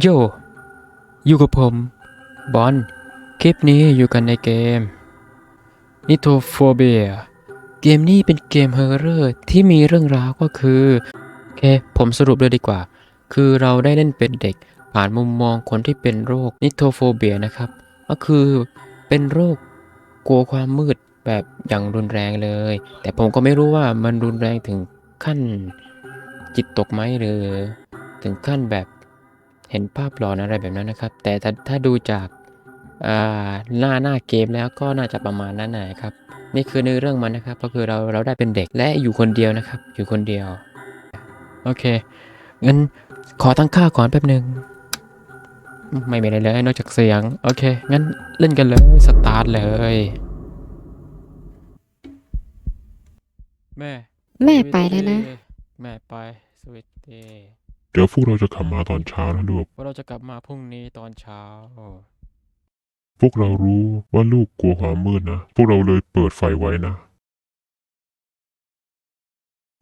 โย อยู่กับผม บอล คลิปนี้อยู่กันในเกม n i t o p h o b i a เกมนี้เป็นเกมเฮอร์เรอร์ที่มีเรื่องราวก็คือ โอเค ผมสรุปเลยดีกว่า คือเราได้เล่นเป็นเด็ก ผ่านมุมมองคนที่เป็นโรคนิโทโฟเบียนะครับ ก็คือเป็นโรคกลัวความมืดแบบอย่างรุนแรงเลย แต่ผมก็ไม่รู้ว่ามันรุนแรงถึงขั้นจิตตกไหมหรือ ถึงขั้นแบบ เห็นภาพหลอนอะไรแบบนั้นนะครับ แต่ถ้าถ้าดูจากอ่าหน้าหน้าเกมแล้วก็น่าจะประมาณนั้นนะครับ นี่คือเนื้อเรื่องมันนะครับ ก็คือเราเราได้เป็นเด็กและอยู่คนเดียวนะครับ อยู่คนเดียว โอเคงั้นขอตั้งค่าก่อนแป๊บหนึ่งไม่มีอะไรเลยนอกจากเสียง โอเค งั้นเล่นกันเลย สตาร์ทเลย แม่ แม่ไปแล้วนะ แม่ไป สวิตเดย์ เดี๋ยวพวกเราจะกลับมาตอนเช้านะลูก ว่าเราจะกลับมาพรุ่งนี้ตอนเช้า พวกเรารู้ว่าลูกกลัวความมืดนะ พวกเราเลยเปิดไฟไว้นะ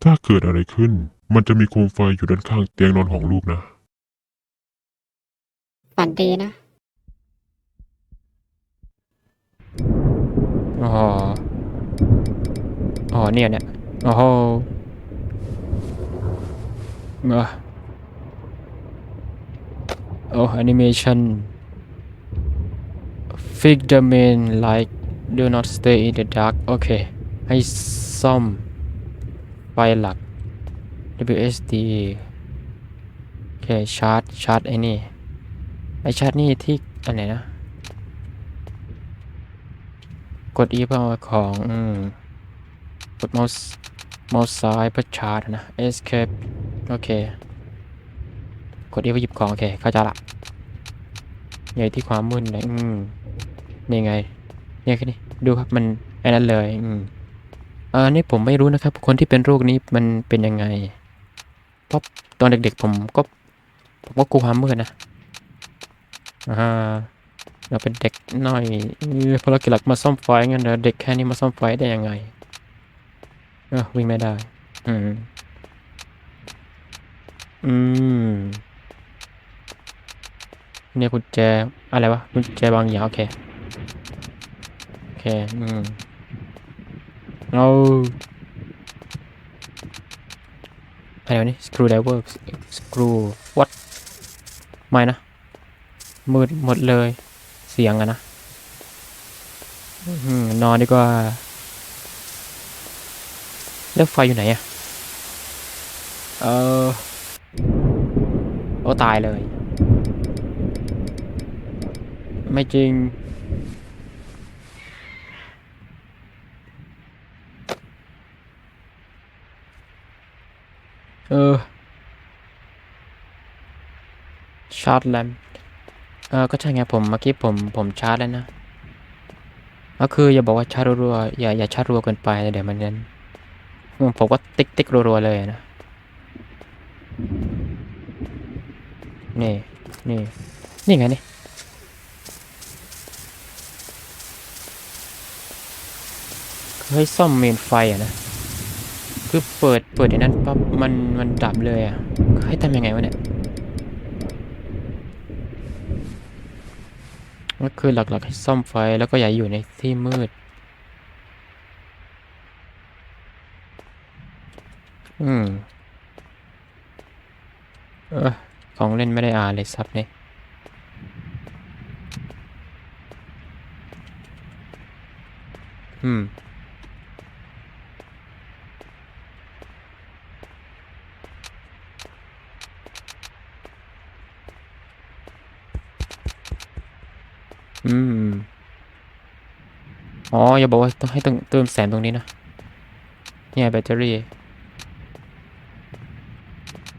ถ้าเกิดอะไรขึ้น มันจะมีโคมไฟอยู่ด้านข้างเตียงนอนของลูกนะ ฝันดีนะ อ๋อ อ๋อเนี่ยเนี่ย โอ้โหเออ โอ้แอนิเมชัน Fix the main light do not stay in the dark โอเค ให้ซ่อมไฟหลัก WSD โอเค ชาร์จ ชาร์จไอ้นี่ ไอชาร์จนี่ที่อันไหนนะ กด E เพื่อเอาของ อืม กดเมาส์เมาส์ซ้ายเพื่อชาร์จนะ Escape โอเค กด E เพื่อหยิบของโอเคเข้าใจละใหญ่ที่ความมืดเลยอืมนี่ไง เนี่ยแค่นี้ดูครับมันไอ้นั้นเลย อืมเออนี่ผมไม่รู้นะครับ คนที่เป็นโรคนี้มันเป็นยังไง เพราะตอนเด็กๆ ผมก็ ผมก็กลัวความมืดนะอ่าเราเป็นเด็กหน่อยเออภารกิจหลักมาซ่อมไฟงั้นเหรอเด็กแค่นี้มาซ่อมไฟได้ยังไงเออวิ่งไม่ได้ อืม อืม เนี่ยกุญแจอะไรวะกุญแจบางอย่างโอเคโอเคอืมเราอะไรวะนี่ screwdriver screw what ไม่นะ มืดหมดเลยเสียงอะนะอื้อหือนอนดีกว่า แล้วไฟอยู่ไหนอะเออโอ้ตายเลย ไม่จริง เออ ชาร์จแลมเออ ก็ใช่ไงผม เมื่อกี้ผม ผมชาร์จแล้วนะ ก็คืออย่าบอกว่าชาร์จรัวๆอย่า อย่าชาร์จรัวเกินไป เดี๋ยวมันนั้นผมก็ติ๊กติ๊กรัวๆเลยนะ นี่ นี่ นี่ไงนี่ เฮ้ยซ่อมเมนไฟอะนะ คือเปิดเปิดในนั้นปั๊บมันมันดับเลยอะให้ทำยังไงวะเนี่ยก็คือหลักๆให้ซ่อมไฟแล้วก็อย่าอยู่ในที่มืด อืม เออของเล่นไม่ได้อ่านเลยซับเนี่ยอืม อืม อ๋อ อย่าบอกว่าต้องให้เติมแสงตรงนี้นะ เนี่ยแบตเตอรี่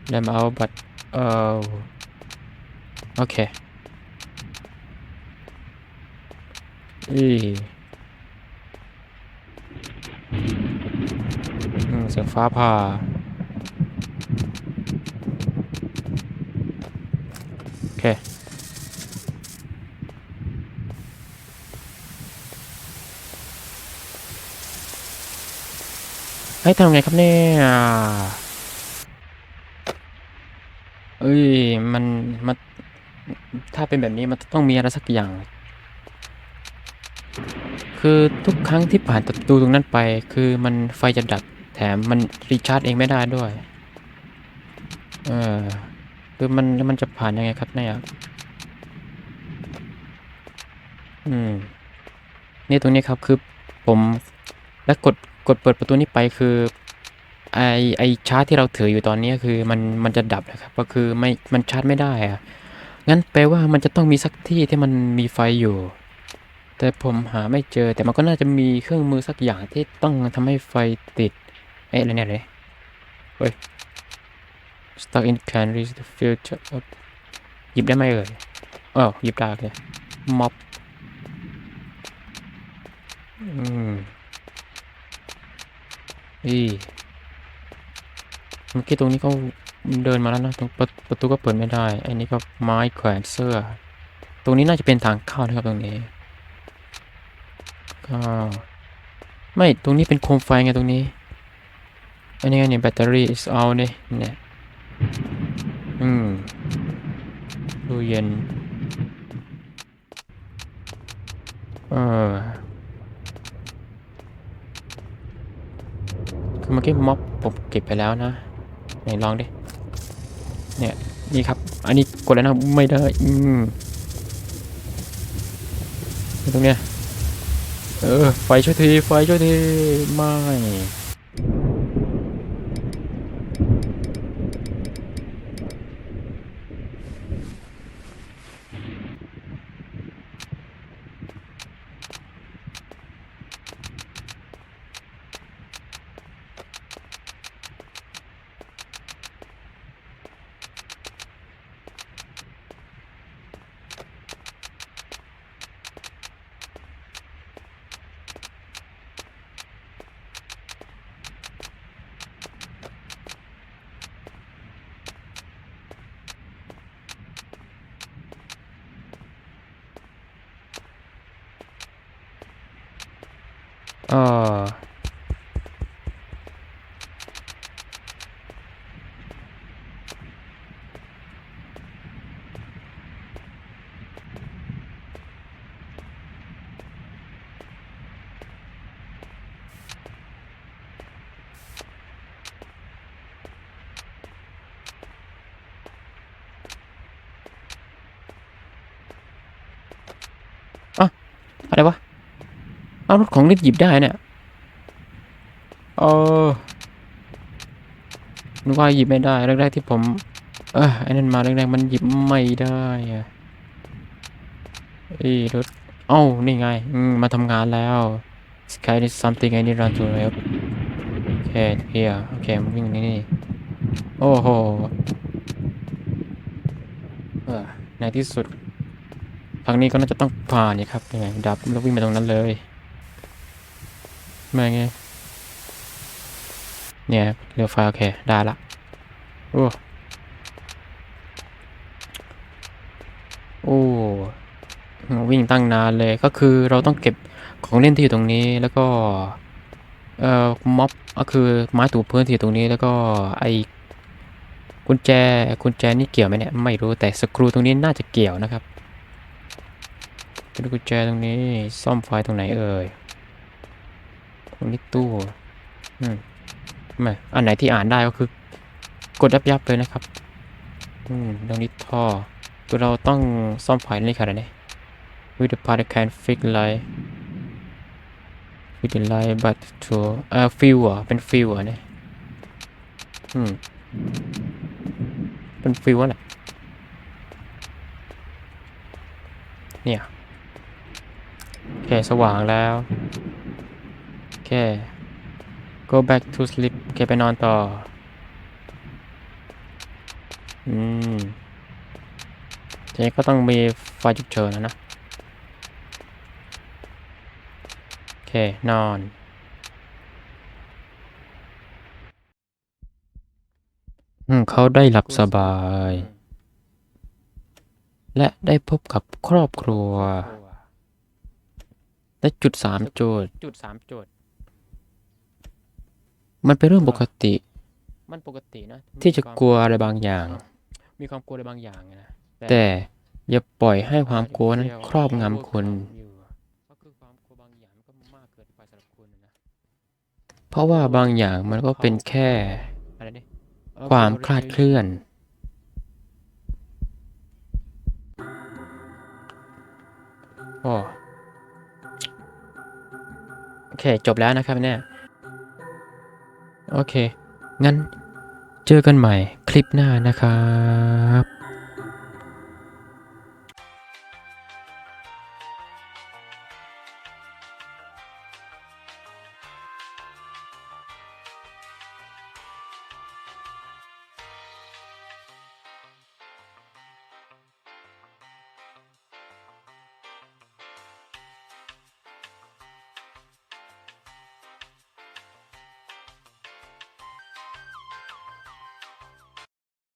แล้วมาเอาบัตรเออโอเคอีอืมเสียงฟ้าผ่าโอเค เฮ้ยทำไงครับเนี่ยเอ้ย มัน มัน ถ้าเป็นแบบนี้มันต้องมีอะไรสักอย่าง คือทุกครั้งที่ผ่านประตูตรงนั้นไป คือมันไฟจะดับ แถมมันรีชาร์จเองไม่ได้ด้วย เออ คือมันแล้วมันจะผ่านยังไงครับเนี่ย อืม นี่ตรงนี้ครับคือผมแล้วกด กดเปิดประตูนี้ไปคือไอไอชาร์จที่เราถืออยู่ตอนนี้คือมันมันจะดับนะครับ ก็คือไม่มันชาร์จไม่ได้อะงั้นแปลว่ามันจะต้องมีสักที่ที่มันมีไฟอยู่ แต่ผมหาไม่เจอแต่มันก็น่าจะมีเครื่องมือสักอย่างที่ต้องทำให้ไฟติดเอ๊ะอะไรเนี่ยเลยเฮ้ย stuck in can reach the future เอ่อหยิบได้ไหมเอ่ยอ้าวหยิบได้โอเคม็อบอืม อีเมื่อกี้ตรงนี้ก็เดินมาแล้วนะตรงประประตูก็เปิดไม่ได้อันนี้ก็ไม้แขวนเสื้อ ตรงนี้น่าจะเป็นทางเข้านะครับตรงนี้ก็ไม่ตรงนี้เป็นโคมไฟไงตรงนี้ อันนี้ไงเนี่ยแบตเตอรี่ is out เนี่ยเนี่ยอืมตู้เย็นเออ คือเมื่อกี้ม็อบผมเก็บไปแล้วนะ ไหนลองดิ เนี่ย นี่ครับ อันนี้กดแล้วนะ ไม่ได้ อืมตรงเนี้ย เออ ไฟช่วยที ไฟช่วยที ไม่ เเอารถของเล่นหยิบได้เนี่ยเออนึกว่าหยิบไม่ได้แรกๆที่ผม เออไอ้นั่นมาแรกๆมันหยิบไม่ได้อะเอ้ยรถเอ้านี่ไงอืมมาทำงานแล้ว Sky is something I need run to help โอเคเฮียโอเคมันวิ่งนี่นี่ โอ้โหเออในที่สุดทางนี้ก็น่าจะต้องผ่านนี่ครับยังไงดับแล้ววิ่งไปตรงนั้นเลย มาไงเนี่ยเรือไฟโอเค ได้ละ โอ้ โอ้ วิ่งตั้งนานเลย ก็คือเราต้องเก็บของเล่นที่อยู่ตรงนี้ แล้วก็ เอ่อ ม็อบ ก็คือไม้ถูพื้นที่ตรงนี้ แล้วก็ไอกุญแจ กุญแจนี่เกี่ยวไหมเนี่ย ไม่รู้ แต่สกรูตรงนี้น่าจะเกี่ยวนะครับเป็นกุญแจตรงนี้ ซ่อมไฟตรงไหนเอ่ย ตรงนี้ตู้อืมไม่อันไหนที่อ่านได้ก็คือ กดยับยับเลยนะครับ อืมตรงนี้ท่อคือเราต้องซ่อมไฟนี่ค่ะเนี่ย with the part can fix light with the light but to เอ่อฟิวอะเป็นฟิวอะเนี่ยอืมเป็นฟิวอะแหละเนี่ยโอเคสว่างแล้ว เค go back to sleep โอเค ไปนอนต่อ อืมทีนี้ก็ต้องมีไฟฉุกเฉินแล้วนะ โอเค นอนอืมเขาได้หลับสบาย และได้พบกับครอบครัว และจุดสามจุดจุดสามจุด มันเป็นเรื่องปกติ มันปกตินะที่จะกลัวอะไรบางอย่าง มีความกลัวอะไรบางอย่างนะแต่อย่าปล่อยให้ความกลัวนั้นครอบงำคุณเพราะว่าบางอย่างมันก็เป็นแค่ความคลาดเคลื่อน โอ้โอเค จบแล้วนะครับเนี่ย โอเค งั้นเจอกันใหม่คลิปหน้านะครับ